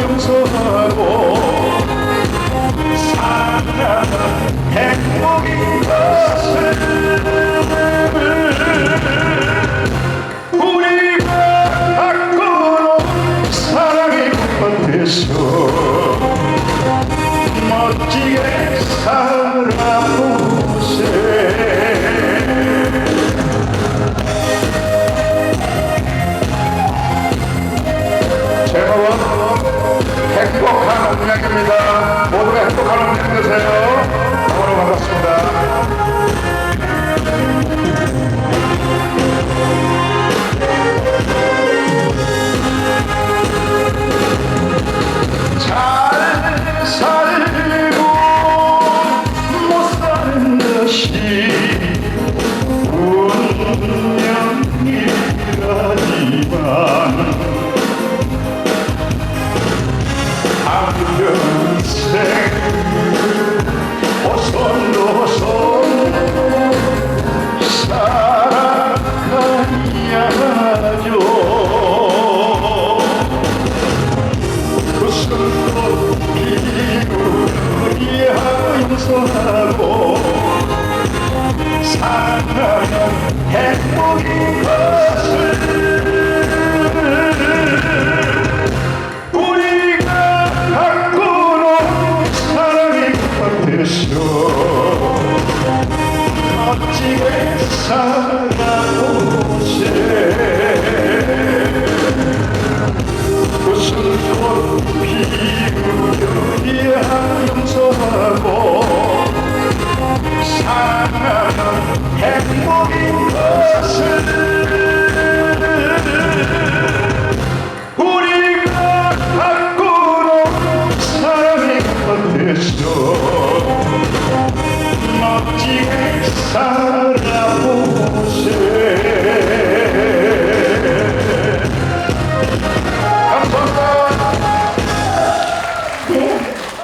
용서하고 사랑 행복인 것을 우리가 갖고 사랑의 꽃밭에서 멋지게 살아보세 운명입니다. 모두가 행복한 운명 되세요. 너무나 반갑습니다. 잘 용서하고 사랑은 행복인 것을 우리가 갖고 논 사랑의 꽃에서 멋지게 살아 행복인 것을 우리가 논 사랑의 꽃에서 멋지게 살아보